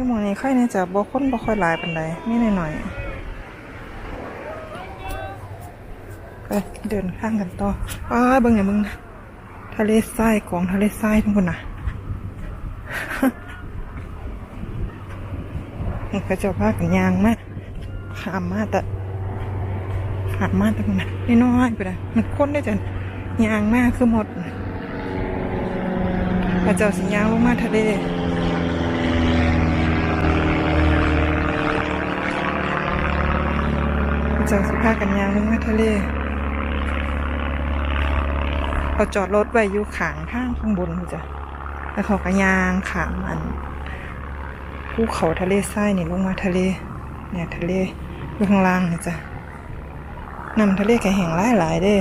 นี่หมองนี้ค่อยเนี่ยจะบ่คนบ่ค่อยหลายปานใดมีหน่อยๆไปเดินข้างกันต่ออ้าเบิ่งอย่ามึงนะทะเลทรายของทะเลทรายทั้งคนน่ะนี่เขาจะพากันยางมากขามมาแต่ขามมาแต่คนน่ะน้อยๆไปเลยมันคนได้จันยางมากคือหมดพระเจ้าสิยางลงมาทะเล เจ้าสิพากันยางลงมาทะเลเขาจอดรถไว้อยู่ขางข้างข้างบนจ้ะแล้วเขาก็ยางขามอันภูเขาทะเลทรายนี่ลงมาทะเล เนี่ยทะเลอยู่ข้างล่างนี่จ้ะน้ำทะเลก็แห้งหลายๆเด้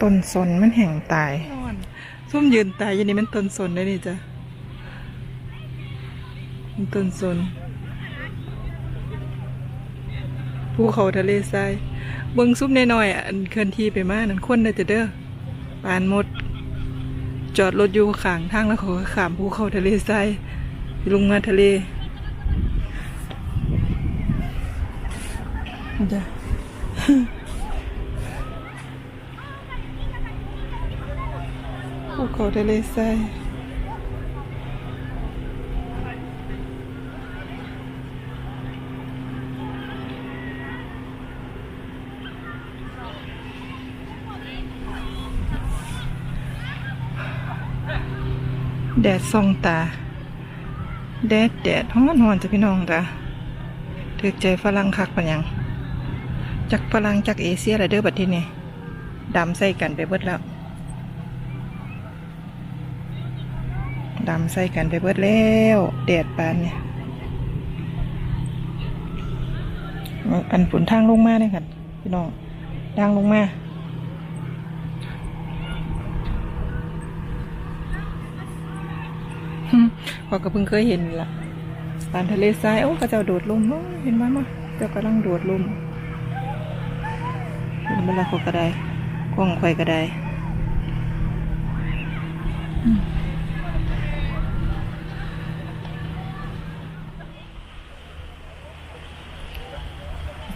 ต้นสนมันแห้งตายซุ่มยืนตายยู่นี่มันต้นสนได้นี่จ้ะ ต้นสนภูเขาทะเลทรายเบิ้งซุปน้อยๆอะอันเคลื่อนที่ไปมากนั่นคนได้จะเด้อปานหมด จอดรถอยู่ข้างทางแล้วเขาก็ขามภูเขาทะเลทรายลงมาทะเลจ้ะภูเขาทะเลทราย แดดส่องตา แดดแดดห้อนหอนจ้ะพี่น้องจ้ะถือใจฝรั่งคักปัญญัง จากฝรั่งจากเอเชียอะไรเด้อบัดที่นี่ดำใส่กันไปเบิดแล้วดำใส่กันไปเบิดแล้วแดดปานเนี่ยอันฝนทางลงมาเนี่ยค่ะพี่น้องทางลงมา อืมข้อก็เพิ่งเคยเห็นล่ะปานทะเลทรายโอ้เขาเจ้าโดดลมเห็นมั้ยมั้ยเจ้ากำลังโดดลมเห็นเวลาเขาก็ได้กล้องข่อยก็ได้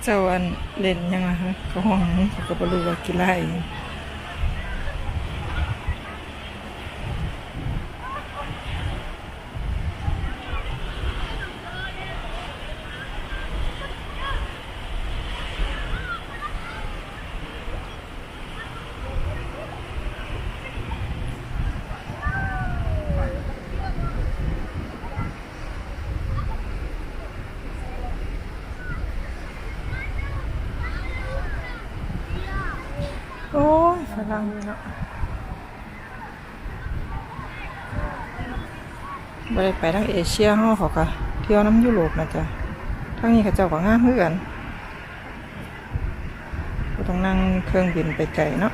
เจ้าอันเล่นยังไงฮะเขาห้องเขาก็บ่รู้ว่ากีฬา ฝรั่งเนาะไปไปทางเอเชียห้อเขาก็เที่ยวน้ำยุโรปนะจ๊ะทางนี้เขาเจ้าก็งามเพื่อกันต้องนั่งเครื่องบินไปไกลเนาะ